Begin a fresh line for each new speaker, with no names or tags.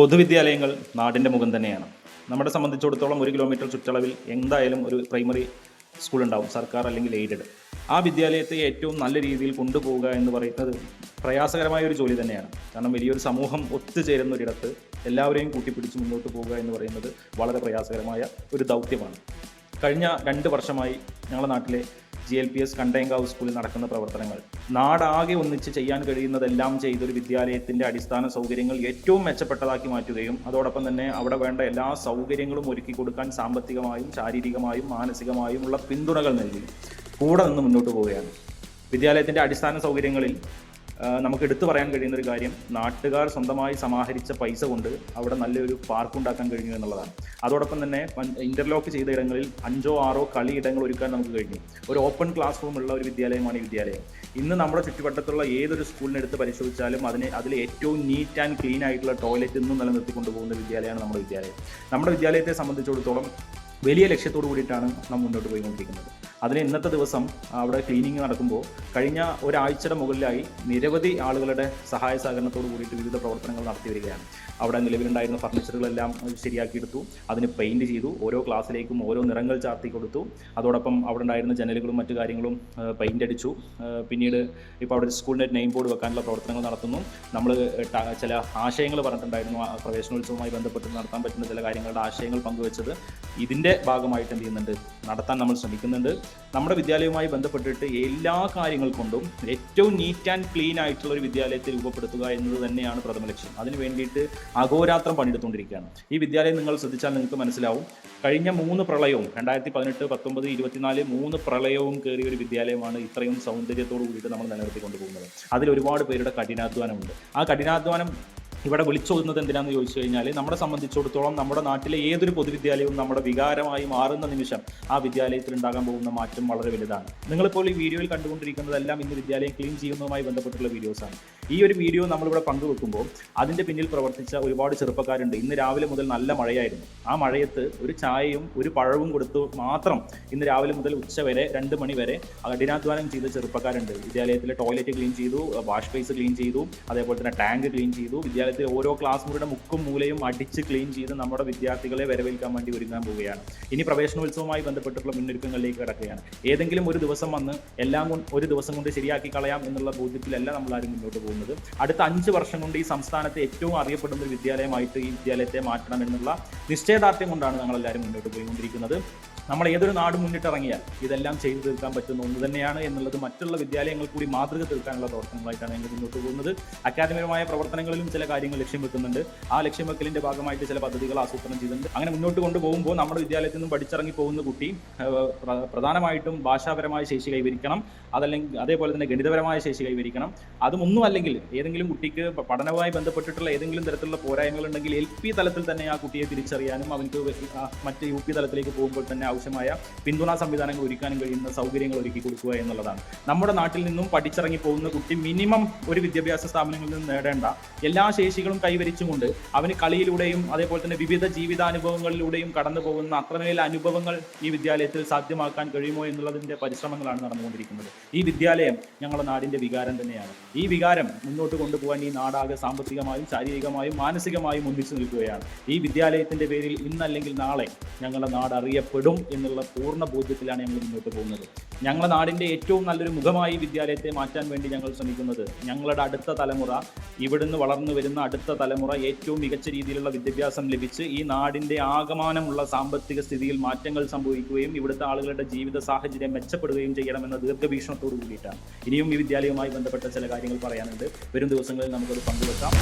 പൊതുവിദ്യാലയങ്ങൾ നാടിന്റെ മുഖം തന്നെയാണ്. നമ്മുടെ സംബന്ധിച്ചിടത്തോളം ഒരു കിലോമീറ്റർ ചുറ്റളവിൽ എന്തായാലും ഒരു പ്രൈമറി സ്കൂൾ ഉണ്ടാവും സർക്കാർ അല്ലെങ്കിൽ എയ്ഡഡ്. ആ വിദ്യാലയത്തെ ഏറ്റവും നല്ല രീതിയിൽ കൊണ്ടുപോവുക എന്ന് പറയുന്നത് പ്രയാസകരമായ ഒരു ജോലി തന്നെയാണ്. കാരണം വലിയൊരു സമൂഹം ഒത്തുചേരുന്ന ഒരിടത്ത് എല്ലാവരെയും കൂട്ടിപ്പിടിച്ച് മുന്നോട്ട് പോവുക എന്ന് പറയുന്നത് വളരെ പ്രയാസകരമായ ഒരു ദൗത്യമാണ്. കഴിഞ്ഞ രണ്ട് വർഷമായി ഞങ്ങളുടെ നാട്ടിലെ G L P S Kandayankavu സ്കൂളിൽ നടക്കുന്ന പ്രവർത്തനങ്ങൾ. നാടാകെ ഒന്നിച്ച് ചെയ്യാൻ കഴിയുന്നതെല്ലാം ചെയ്തൊരു വിദ്യാലയത്തിന്റെ അടിസ്ഥാന സൗകര്യങ്ങൾ ഏറ്റവും മെച്ചപ്പെട്ടതാക്കി മാറ്റുകയും അതോടൊപ്പം തന്നെ അവിടെ വേണ്ട എല്ലാ സൗകര്യങ്ങളും ഒരുക്കി കൊടുക്കാൻ സാമ്പത്തികമായും ശാരീരികമായും മാനസികമായും ഉള്ള പിന്തുണകൾ നൽകി. കൂടെ നിന്ന് മുന്നോട്ട് പോവുകയാണ്. വിദ്യാലയത്തിന്റെ അടിസ്ഥാന സൗകര്യങ്ങളിൽ നമുക്ക് എടുത്തു പറയാൻ കഴിയുന്ന ഒരു കാര്യം നാട്ടുകാർ സ്വന്തമായി സമാഹരിച്ച പൈസ കൊണ്ട് അവിടെ നല്ലൊരു പാർക്ക് ഉണ്ടാക്കാൻ കഴിഞ്ഞു എന്നുള്ളതാണ്. അതോടൊപ്പം തന്നെ ഇന്റർലോക്ക് ചെയ്ത ഇടങ്ങളിൽ അഞ്ചോ ആറോ കളി ഇടങ്ങൾ ഒരുക്കാൻ നമുക്ക് കഴിഞ്ഞു. ഒരു ഓപ്പൺ ക്ലാസ് റൂം ഉള്ള ഒരു വിദ്യാലയമാണ് ഈ വിദ്യാലയം. ഇന്ന് നമ്മുടെ ചുറ്റുവട്ടത്തുള്ള ഏതൊരു സ്കൂളിനെടുത്ത് പരിശോധിച്ചാലും അതിന് അതിൽ ഏറ്റവും നീറ്റ് ആൻഡ് ക്ലീൻ ആയിട്ടുള്ള ടോയ്ലറ്റ് ഇന്നും നിലനിർത്തിക്കൊണ്ട് പോകുന്ന വിദ്യാലയമാണ് നമ്മുടെ വിദ്യാലയം. നമ്മുടെ വിദ്യാലയത്തെ സംബന്ധിച്ചിടത്തോളം വലിയ ലക്ഷ്യത്തോടു കൂടിയിട്ടാണ് നാം മുന്നോട്ട് പോയിക്കൊണ്ടിരിക്കുന്നത്. അതിന് ഇന്നത്തെ ദിവസം അവിടെ ക്ലീനിങ് നടക്കുമ്പോൾ കഴിഞ്ഞ ഒരാഴ്ചയുടെ മുകളിലായി നിരവധി ആളുകളുടെ സഹായ സഹകരണത്തോട് കൂടിയിട്ട് വിവിധ പ്രവർത്തനങ്ങൾ നടത്തി വരികയാണ്. അവിടെ നിലവിലുണ്ടായിരുന്ന ഫർണിച്ചറുകളെല്ലാം ശരിയാക്കിയെടുത്തു അതിന് പെയിന്റ് ചെയ്തു ഓരോ ക്ലാസ്സിലേക്കും ഓരോ നിറങ്ങൾ ചാർത്തി കൊടുത്തു. അതോടൊപ്പം അവിടെ ഉണ്ടായിരുന്ന ജനലുകളും മറ്റു കാര്യങ്ങളും പെയിന്റ് അടിച്ചു. പിന്നീട് ഇപ്പോൾ അവിടെ സ്കൂളിന്റെ നെയിം ബോർഡ് വെക്കാനുള്ള പ്രവർത്തനങ്ങൾ നടത്തുന്നു. നമ്മൾ ചില ആശയങ്ങൾ പറഞ്ഞിട്ടുണ്ടായിരുന്നു. പ്രവേശനോത്സവവുമായി ബന്ധപ്പെട്ട് നടത്താൻ പറ്റുന്ന ചില കാര്യങ്ങളുടെ ആശയങ്ങൾ പങ്കുവച്ചത് ഇതിന്റെ ഭാഗമായിട്ട് എന്ത് ചെയ്യുന്നുണ്ട്? നടത്താൻ നമ്മൾ ശ്രമിക്കുന്നുണ്ട്. നമ്മുടെ വിദ്യാലയവുമായി ബന്ധപ്പെട്ടിട്ട് എല്ലാ കാര്യങ്ങൾ കൊണ്ടും ഏറ്റവും നീറ്റ് ആൻഡ് ക്ലീൻ ആയിട്ടുള്ള ഒരു വിദ്യാലയത്തെ രൂപപ്പെടുത്തുക എന്നത് തന്നെയാണ് പ്രഥമ ലക്ഷ്യം. അതിന് വേണ്ടിയിട്ട് അഹോരാത്രം പണിയെടുത്തുകൊണ്ടിരിക്കുകയാണ്. ഈ വിദ്യാലയം നിങ്ങൾ ശ്രദ്ധിച്ചാൽ നിങ്ങൾക്ക് മനസ്സിലാവും. കഴിഞ്ഞ മൂന്ന് പ്രളയവും രണ്ടായിരത്തി പതിനെട്ട് പത്തൊമ്പത് ഇരുപത്തിനാല് മൂന്ന് പ്രളയവും കയറിയ ഒരു വിദ്യാലയമാണ് ഇത്രയും സൗന്ദര്യത്തോടു കൂടിയിട്ട് നമ്മൾ നിലനിർത്തിക്കൊണ്ട് പോകുന്നത് അതിൽ ഒരുപാട് പേരുടെ കഠിനാധ്വാനമുണ്ട്. ആ കഠിനാധ്വാനം ഇവിടെ വിളിച്ചോതുന്നത് എന്തിനാന്ന് ചോദിച്ചു കഴിഞ്ഞാൽ നമ്മളെ സംബന്ധിച്ചിടത്തോളം നമ്മുടെ നാട്ടിലെ ഏതൊരു പൊതുവിദ്യാലയവും നമ്മുടെ വികാരമായി മാറുന്ന നിമിഷം ആ വിദ്യാലയത്തിൽ ഉണ്ടാകാൻ പോകുന്ന മാറ്റം വളരെ വലുതാണ്. നിങ്ങളിപ്പോൾ ഈ വീഡിയോയിൽ കണ്ടുകൊണ്ടിരിക്കുന്നതെല്ലാം ഇന്ന് വിദ്യാലയം ക്ലീൻ ചെയ്യുന്നതുമായി ബന്ധപ്പെട്ടുള്ള വീഡിയോസാണ് ഈ ഒരു വീഡിയോ നമ്മളിവിടെ പങ്കുവെക്കുമ്പോൾ അതിന്റെ പിന്നിൽ പ്രവർത്തിച്ച ഒരുപാട് ചെറുപ്പക്കാരുണ്ട്. ഇന്ന് രാവിലെ മുതൽ നല്ല മഴയായിരുന്നു. ആ മഴയത്ത് ഒരു ചായയും ഒരു പഴവും കൊടുത്ത് മാത്രം ഇന്ന് രാവിലെ മുതൽ ഉച്ച വരെ രണ്ട് മണി വരെ കഠിനാധ്വാനം ചെയ്ത ചെറുപ്പക്കാരുണ്ട്. വിദ്യാലയത്തിലെ ടോയ്ലറ്റ് ക്ലീൻ ചെയ്തു വാഷ് ബേസ് ക്ലീൻ ചെയ്തു അതേപോലെ തന്നെ ടാങ്ക് ക്ലീൻ ചെയ്തു വിദ്യാലയത്തിലെ ഓരോ ക്ലാസ് മുറിയുടെ മുക്കും മൂലയും അടിച്ച് ക്ലീൻ ചെയ്ത് നമ്മുടെ വിദ്യാർത്ഥികളെ വരവേൽക്കാൻ വേണ്ടി ഒരുങ്ങാൻ പോവുകയാണ്. ഇനി പ്രവേശനോത്സവമായി ബന്ധപ്പെട്ടിട്ടുള്ള മുന്നൊരുക്കങ്ങളിലേക്ക് കിടക്കുകയാണ്. ഏതെങ്കിലും ഒരു ദിവസം വന്ന് എല്ലാം ഒരു ദിവസം കൊണ്ട് ശരിയാക്കി കളയാം എന്നുള്ള ബോധ്യത്തിലല്ല നമ്മൾ ആരും മുന്നോട്ട് പോകുന്നത്. അടുത്ത അഞ്ച് വർഷം കൊണ്ട് ഈ സംസ്ഥാനത്തെ ഏറ്റവും അറിയപ്പെടുന്ന ഒരു വിദ്യാലയമായിട്ട് ഈ വിദ്യാലയത്തെ മാറ്റണം എന്നുള്ള നിശ്ചയദാർഢ്യം കൊണ്ടാണ് ഞങ്ങളെല്ലാവരും മുന്നോട്ട് പോയിക്കൊണ്ടിരിക്കുന്നത്. നമ്മൾ ഏതൊരു നാട് മുന്നിട്ടിറങ്ങിയാൽ ഇതെല്ലാം ചെയ്തു തീർക്കാൻ പറ്റുന്ന ഒന്ന് തന്നെയാണ് എന്നുള്ളത് മറ്റുള്ള വിദ്യാലയങ്ങൾ കൂടി മാതൃക തീർക്കാനുള്ള പ്രവർത്തനങ്ങളായിട്ടാണ് ഞങ്ങൾ മുന്നോട്ട് പോകുന്നത്. അക്കാദമികമായ പ്രവർത്തനങ്ങളിലും ചില കാര്യങ്ങൾ ലക്ഷ്യം വെക്കുന്നുണ്ട്. ആ ലക്ഷ്യം വെക്കലിന്റെ ഭാഗമായിട്ട് ചില പദ്ധതികൾ ആസൂത്രണം ചെയ്തിട്ടുണ്ട്. അങ്ങനെ മുന്നോട്ട് കൊണ്ടുപോകുമ്പോൾ നമ്മുടെ വിദ്യാലയത്തിൽ നിന്നും പഠിച്ചിറങ്ങി പോകുന്ന കുട്ടി പ്രധാനമായിട്ടും ഭാഷാപരമായ ശേഷി കൈവരിക്കണം. അതല്ലെങ്കിൽ അതേപോലെ തന്നെ ഗണിതപരമായ ശേഷി കൈവരിക്കണം. അതുമൊന്നും അല്ലെങ്കിൽ ഏതെങ്കിലും കുട്ടിക്ക് പഠനവുമായി ബന്ധപ്പെട്ടിട്ടുള്ള ഏതെങ്കിലും തരത്തിലുള്ള പോരായ്മകൾ ഉണ്ടെങ്കിൽ എൽ പി തലത്തിൽ തന്നെ ആ കുട്ടിയെ തിരിച്ചറിയാനും ആ മറ്റ് യു പി തലത്തിലേക്ക് പോകുമ്പോൾ തന്നെ ആവശ്യമായ പിന്തുണാ സംവിധാനങ്ങൾ ഒരുക്കാനും കഴിയുന്ന സൗകര്യങ്ങൾ ഒരുക്കി കൊടുക്കുക എന്നുള്ളതാണ്. നമ്മുടെ നാട്ടിൽ നിന്നും പഠിച്ചിറങ്ങി പോകുന്ന കുട്ടി മിനിമം ഒരു വിദ്യാഭ്യാസ സ്ഥാപനങ്ങളിൽ നിന്ന് നേടേണ്ട എല്ലാ ശേഷികളും കൈവരിച്ചുകൊണ്ട് അവന് കളിയിലൂടെയും അതേപോലെ തന്നെ വിവിധ ജീവിതാനുഭവങ്ങളിലൂടെയും കടന്നു പോകുന്ന അത്രമേൽ അനുഭവങ്ങൾ ഈ വിദ്യാലയത്തിൽ സാധ്യമാക്കാൻ കഴിയുമോ എന്നുള്ളതിന്റെ പരിശ്രമങ്ങളാണ് നടന്നുകൊണ്ടിരിക്കുന്നത്. ഈ വിദ്യാലയം ഞങ്ങളുടെ നാടിന്റെ വികാരം തന്നെയാണ്. ഈ വികാരം മുന്നോട്ട് കൊണ്ടുപോകാൻ ഈ നാടാകെ സാമ്പത്തികമായും ശാരീരികമായും മാനസികമായും ഒന്നിച്ചു നിൽക്കുകയാണ്. ഈ വിദ്യാലയത്തിന്റെ പേരിൽ ഇന്നല്ലെങ്കിൽ നാളെ ഞങ്ങളുടെ നാട് അറിയപ്പെടും എന്നുള്ള പൂർണ ബോധ്യത്തിലാണ് ഞങ്ങൾ മുന്നോട്ട് പോകുന്നത്. ഞങ്ങളുടെ നാടിന്റെ ഏറ്റവും നല്ലൊരു മുഖമായി വിദ്യാലയത്തെ മാറ്റാൻ വേണ്ടി ഞങ്ങൾ ശ്രമിക്കുന്നത് ഞങ്ങളുടെ അടുത്ത തലമുറ ഇവിടുന്ന് വളർന്നു വരുന്ന അടുത്ത തലമുറ ഏറ്റവും മികച്ച രീതിയിലുള്ള വിദ്യാഭ്യാസം ലഭിച്ച് ഈ നാടിന്റെ ആകമാനമുള്ള സാമ്പത്തിക സ്ഥിതിയിൽ മാറ്റങ്ങൾ സംഭവിക്കുകയും ഇവിടുത്തെ ആളുകളുടെ ജീവിത സാഹചര്യം മെച്ചപ്പെടുകയും ചെയ്യണമെന്ന ദീർഘവീക്ഷണത്തോടു കൂടിയിട്ടാണ് ഇനിയും ഈ വിദ്യാലയവുമായി ബന്ധപ്പെട്ട ചില കാര്യങ്ങൾ പറയാനുണ്ട്. വരും ദിവസങ്ങളിൽ നമുക്കത് പങ്കുവെക്കാം.